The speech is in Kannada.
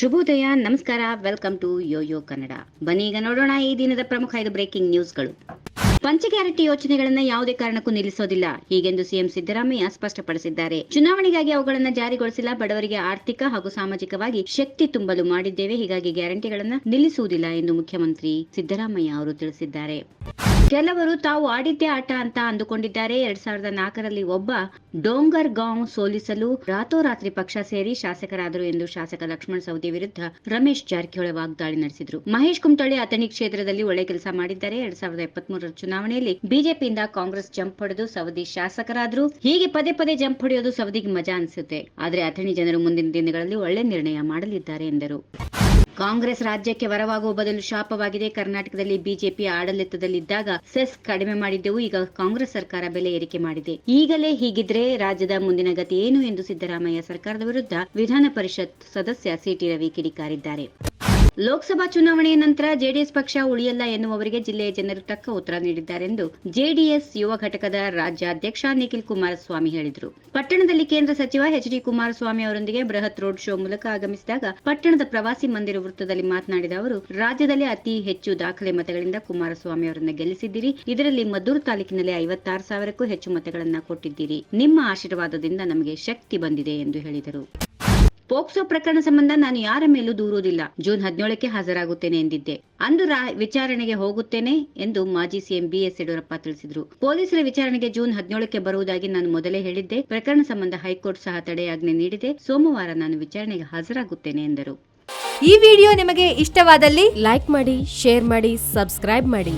ಶುಭೋದಯ, ನಮಸ್ಕಾರ ವೆಲ್ಕಮ್ ಟು ಯೋಯೋ ಕನ್ನಡ ಬನ್ನಿ ಈಗ ನೋಡೋಣ ಈ ದಿನದ ಪ್ರಮುಖ ಐದು ಬ್ರೇಕಿಂಗ್ ನ್ಯೂಸ್ಗಳು ಪಂಚ ಗ್ಯಾರಂಟಿ ಯೋಜನೆಗಳನ್ನು ಯಾವುದೇ ಕಾರಣಕ್ಕೂ ನಿಲ್ಲಿಸೋದಿಲ್ಲ. ಹೀಗೆಂದು ಸಿಎಂ ಸಿದ್ದರಾಮಯ್ಯ ಸ್ಪಷ್ಟಪಡಿಸಿದ್ದಾರೆ. ಚುನಾವಣೆಗಾಗಿ ಅವುಗಳನ್ನು ಜಾರಿಗೊಳಿಸಿಲ್ಲ. ಬಡವರಿಗೆ ಆರ್ಥಿಕ ಹಾಗೂ ಸಾಮಾಜಿಕವಾಗಿ ಶಕ್ತಿ ತುಂಬಲು ಮಾಡಿದ್ದೇವೆ. ಹೀಗಾಗಿ ಗ್ಯಾರಂಟಿಗಳನ್ನು ನಿಲ್ಲಿಸುವುದಿಲ್ಲ ಎಂದು ಮುಖ್ಯಮಂತ್ರಿ ಸಿದ್ದರಾಮಯ್ಯ ಅವರು ತಿಳಿಸಿದ್ದಾರೆ. ಕೆಲವರು ತಾವು ಆಡಿದ್ದೇ ಆಟ ಅಂತ ಅಂದುಕೊಂಡಿದ್ದಾರೆ. ಎರಡ್ ಸಾವಿರದ ನಾಲ್ಕರಲ್ಲಿ ಒಬ್ಬ ಡೋಂಗರ್ ಗಾಂವ್ ಸೋಲಿಸಲು ರಾತೋರಾತ್ರಿ ಪಕ್ಷ ಸೇರಿ ಶಾಸಕರಾದರು ಎಂದು ಶಾಸಕ ಲಕ್ಷ್ಮಣ ಸವದಿ ವಿರುದ್ಧ ರಮೇಶ್ ಜಾರಕಿಹೊಳಿ ವಾಗ್ದಾಳಿ ನಡೆಸಿದ್ರು. ಮಹೇಶ್ ಕುಮಟಳ್ಳಿ ಅಥಣಿ ಕ್ಷೇತ್ರದಲ್ಲಿ ಒಳ್ಳೆ ಕೆಲಸ ಮಾಡಿದ್ದಾರೆ. ಎರಡ್ ಸಾವಿರದ ಇಪ್ಪತ್ಮೂರರ ಚುನಾವಣೆಯಲ್ಲಿ ಬಿಜೆಪಿಯಿಂದ ಕಾಂಗ್ರೆಸ್ ಜಂಪ್ ಹೊಡೆದು ಸವದಿ ಶಾಸಕರಾದ್ರು. ಹೀಗೆ ಪದೇ ಪದೇ ಜಂಪ್ ಹೊಡೆಯೋದು ಸವದಿಗೆ ಮಜಾ ಅನಿಸುತ್ತೆ. ಆದರೆ ಅಥಣಿ ಜನರು ಮುಂದಿನ ದಿನಗಳಲ್ಲಿ ಒಳ್ಳೆ ನಿರ್ಣಯ ಮಾಡಲಿದ್ದಾರೆ ಎಂದರು. ಕಾಂಗ್ರೆಸ್ ರಾಜ್ಯಕ್ಕೆ ವರವಾಗುವ ಬದಲು ಶಾಪವಾಗಿದೆ. ಕರ್ನಾಟಕದಲ್ಲಿ ಬಿಜೆಪಿ ಆಡಳಿತದಲ್ಲಿದ್ದಾಗ ಸೆಸ್ ಕಡಿಮೆ ಮಾಡಿದ್ದೆವು. ಈಗ ಕಾಂಗ್ರೆಸ್ ಸರ್ಕಾರ ಬೆಲೆ ಏರಿಕೆ ಮಾಡಿದೆ. ಈಗಲೇ ಹೀಗಿದ್ರೆ ರಾಜ್ಯದ ಮುಂದಿನ ಗತಿ ಏನು ಎಂದು ಸಿದ್ದರಾಮಯ್ಯ ಸರ್ಕಾರದ ವಿರುದ್ಧ ವಿಧಾನ ಪರಿಷತ್ ಸದಸ್ಯ ಸಿಟಿ ರವಿ ಕಿಡಿಕಾರಿದ್ದಾರೆ. ಲೋಕಸಭಾ ಚುನಾವಣೆಯ ನಂತರ ಜೆಡಿಎಸ್ ಪಕ್ಷ ಉಳಿಯಲ್ಲ ಎನ್ನುವವರಿಗೆ ಜಿಲ್ಲೆಯ ಜನರು ತಕ್ಕ ಉತ್ತರ ನೀಡಿದ್ದಾರೆಂದು ಜೆಡಿಎಸ್ ಯುವ ಘಟಕದ ರಾಜ್ಯಾಧ್ಯಕ್ಷ ನಿಖಿಲ್ ಕುಮಾರಸ್ವಾಮಿ ಹೇಳಿದರು. ಪಟ್ಟಣದಲ್ಲಿ ಕೇಂದ್ರ ಸಚಿವ ಎಚ್ ಡಿ ಕುಮಾರಸ್ವಾಮಿ ಅವರೊಂದಿಗೆ ಬೃಹತ್ ರೋಡ್ ಶೋ ಮೂಲಕ ಆಗಮಿಸಿದಾಗ ಪಟ್ಟಣದ ಪ್ರವಾಸಿ ಮಂದಿರ ವೃತ್ತದಲ್ಲಿ ಮಾತನಾಡಿದ ಅವರು, ರಾಜ್ಯದಲ್ಲಿ ಅತಿ ಹೆಚ್ಚು ದಾಖಲೆ ಮತಗಳಿಂದ ಕುಮಾರಸ್ವಾಮಿ ಅವರನ್ನು ಗೆಲ್ಲಿಸಿದ್ದೀರಿ. ಇದರಲ್ಲಿ ಮದ್ದೂರು ತಾಲೂಕಿನಲ್ಲಿ ಐವತ್ತಾರು ಸಾವಿರಕ್ಕೂ ಹೆಚ್ಚು ಮತಗಳನ್ನು ಕೊಟ್ಟಿದ್ದೀರಿ. ನಿಮ್ಮ ಆಶೀರ್ವಾದದಿಂದ ನಮಗೆ ಶಕ್ತಿ ಬಂದಿದೆ ಎಂದು ಹೇಳಿದರು. ಪೋಕ್ಸೋ ಪ್ರಕರಣ ಸಂಬಂಧ ನಾನು ಯಾರ ಮೇಲೂ ದೂರುವುದಿಲ್ಲ. ಜೂನ್ ಹದಿನೇಳಕ್ಕೆ ಹಾಜರಾಗುತ್ತೇನೆ ಎಂದಿದ್ದೆ. ಅಂದು ವಿಚಾರಣೆಗೆ ಹೋಗುತ್ತೇನೆ ಎಂದು ಮಾಜಿ ಸಿಎಂ ಬಿಎಸ್ ಯಡಿಯೂರಪ್ಪ ತಿಳಿಸಿದರು. ಪೊಲೀಸರ ವಿಚಾರಣೆಗೆ ಜೂನ್ ಹದಿನೇಳಕ್ಕೆ ಬರುವುದಾಗಿ ನಾನು ಮೊದಲೇ ಹೇಳಿದ್ದೆ. ಪ್ರಕರಣ ಸಂಬಂಧ ಹೈಕೋರ್ಟ್ ಸಹ ತಡೆಯಾಜ್ಞೆ ನೀಡಿದೆ. ಸೋಮವಾರ ನಾನು ವಿಚಾರಣೆಗೆ ಹಾಜರಾಗುತ್ತೇನೆ ಎಂದರು. ಈ ವಿಡಿಯೋ ನಿಮಗೆ ಇಷ್ಟವಾದಲ್ಲಿ ಲೈಕ್ ಮಾಡಿ, ಶೇರ್ ಮಾಡಿ, ಸಬ್ಸ್ಕ್ರೈಬ್ ಮಾಡಿ.